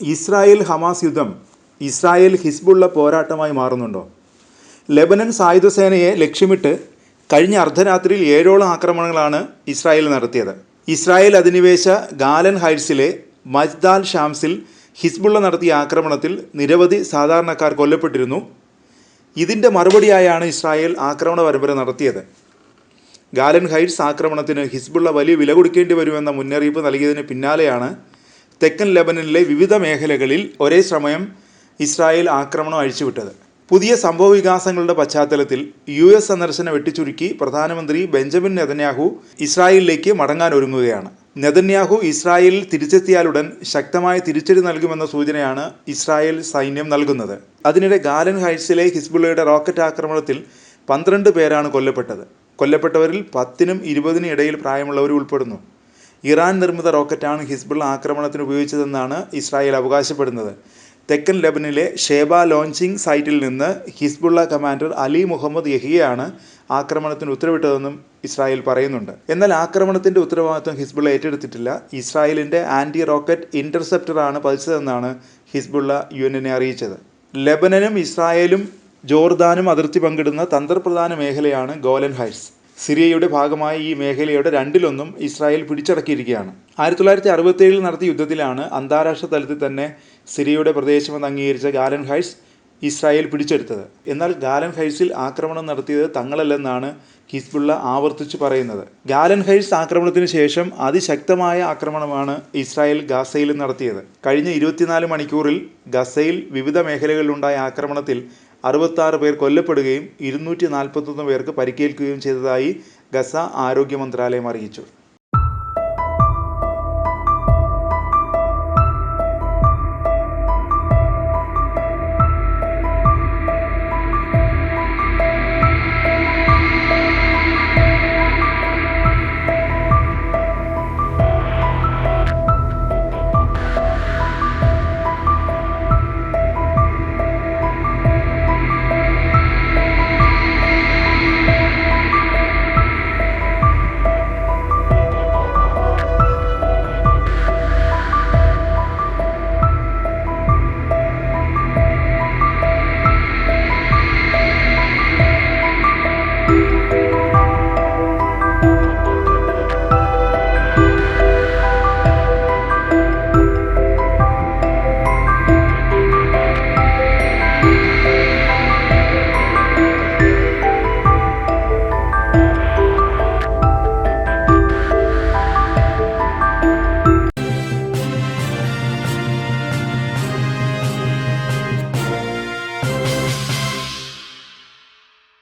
Israel Hamas യുദ്ധം Israel Hezbollah പോരാട്ടമായി മാറുന്നുണ്ടോ? ലെബനൻ സായുധസേനയെ ലക്ഷ്യമിട്ട് കഴിഞ്ഞ അർദ്ധരാത്രിയിൽ ഏഴോളം ആക്രമണങ്ങളാണ് ഇസ്രായേൽ നടത്തിയത്. ഇസ്രായേൽ അധിനിവേശ ഗാലൻ ഹൈറ്റ്സിലെ മജ്ദാൽ ഷാംസിൽ ഹിസ്ബുള്ള നടത്തിയ ആക്രമണത്തിൽ നിരവധി സാധാരണക്കാർ കൊല്ലപ്പെട്ടിരുന്നു. ഇതിന്റെ മറുപടിയായാണ് ഇസ്രായേൽ ആക്രമണ പരമ്പര നടത്തിയത്. ഗാലൻ ഹൈറ്റ്സ് ആക്രമണത്തിന് ഹിസ്ബുള്ള വലിയ വില കൊടുക്കേണ്ടി വരുമെന്ന മുന്നറിയിപ്പ് നൽകിയതിന് പിന്നാലെയാണ് തെക്കൻ ലെബനനിലെ വിവിധ മേഖലകളിൽ ഒരേ സമയം ഇസ്രായേൽ ആക്രമണം അഴിച്ചുവിട്ടത്. പുതിയ സംഭവ വികാസങ്ങളുടെ പശ്ചാത്തലത്തിൽ യു എസ് സന്ദർശനം വെട്ടിച്ചുരുക്കി പ്രധാനമന്ത്രി ബെഞ്ചമിൻ നെതന്യാഹു ഇസ്രായേലിലേക്ക് മടങ്ങാൻ ഒരുങ്ങുകയാണ്. നെതന്യാഹു ഇസ്രായേലിൽ തിരിച്ചെത്തിയാലുടൻ ശക്തമായ തിരിച്ചടി നൽകുമെന്ന സൂചനയാണ് ഇസ്രായേൽ സൈന്യം നൽകുന്നത്. അതിനിടെ ഗാലൻ ഹൈറ്റ്സിലെ ഹിസ്ബുള്ളയുടെ റോക്കറ്റ് ആക്രമണത്തിൽ പന്ത്രണ്ട് പേരാണ് കൊല്ലപ്പെട്ടത്. കൊല്ലപ്പെട്ടവരിൽ പത്തിനും ഇരുപതിനും ഇടയിൽ പ്രായമുള്ളവർ ഉൾപ്പെടുന്നു. ഇറാൻ നിർമ്മിത റോക്കറ്റാണ് ഹിസ്ബുൾ ആക്രമണത്തിന് ഉപയോഗിച്ചതെന്നാണ് ഇസ്രായേൽ അവകാശപ്പെടുന്നത്. തെക്കൻ ലെബനിലെ ഷേബ ലോഞ്ചിംഗ് സൈറ്റിൽ നിന്ന് ഹിസ്ബുള്ള കമാൻഡർ അലി മുഹമ്മദ് യഹിയാണ് ആക്രമണത്തിന് ഉത്തരവിട്ടതെന്നും ഇസ്രായേൽ പറയുന്നുണ്ട്. എന്നാൽ ആക്രമണത്തിന്റെ ഉത്തരവാദിത്വം ഹിസ്ബുള്ള ഏറ്റെടുത്തിട്ടില്ല. ഇസ്രായേലിന്റെ ആന്റി റോക്കറ്റ് ഇന്റർസെപ്റ്ററാണ് പതിച്ചതെന്നാണ് ഹിസ്ബുള്ള യു അറിയിച്ചത്. ലെബനനും ഇസ്രായേലും ജോർദാനും അതിർത്തി പങ്കിടുന്ന തന്ത്രപ്രധാന മേഖലയാണ് ഗോലൻ ഹൈറ്റ്സ് സിറിയയുടെ ഭാഗമായ ഈ മേഖലയുടെ രണ്ടിലൊന്നും ഇസ്രായേൽ പിടിച്ചടക്കിയിരിക്കുകയാണ്. ആയിരത്തി തൊള്ളായിരത്തി അറുപത്തേഴിൽ നടത്തിയ യുദ്ധത്തിലാണ് അന്താരാഷ്ട്ര തലത്തിൽ തന്നെ സിറിയയുടെ പ്രദേശമെന്ന് അംഗീകരിച്ച ഗാലൻ ഹൈസ് ഇസ്രായേൽ പിടിച്ചെടുത്തത്. എന്നാൽ ഗാലൻ ഹൈസിൽ ആക്രമണം നടത്തിയത് തങ്ങളല്ലെന്നാണ് ഹിസ്ബുള്ള ആവർത്തിച്ചു പറയുന്നത്. ഗാലൻ ഹൈസ് ആക്രമണത്തിന് ശേഷം അതിശക്തമായ ആക്രമണമാണ് ഇസ്രായേൽ ഗാസയിൽ നടത്തിയത്. കഴിഞ്ഞ ഇരുപത്തിനാല് മണിക്കൂറിൽ ഗസയിൽ വിവിധ മേഖലകളിലുണ്ടായ ആക്രമണത്തിൽ അറുപത്താറ് പേർ കൊല്ലപ്പെടുകയും ഇരുന്നൂറ്റി നാൽപ്പത്തൊന്ന് പേർക്ക് പരിക്കേൽക്കുകയും ചെയ്തതായി ഗസ ആരോഗ്യ മന്ത്രാലയം അറിയിച്ചു.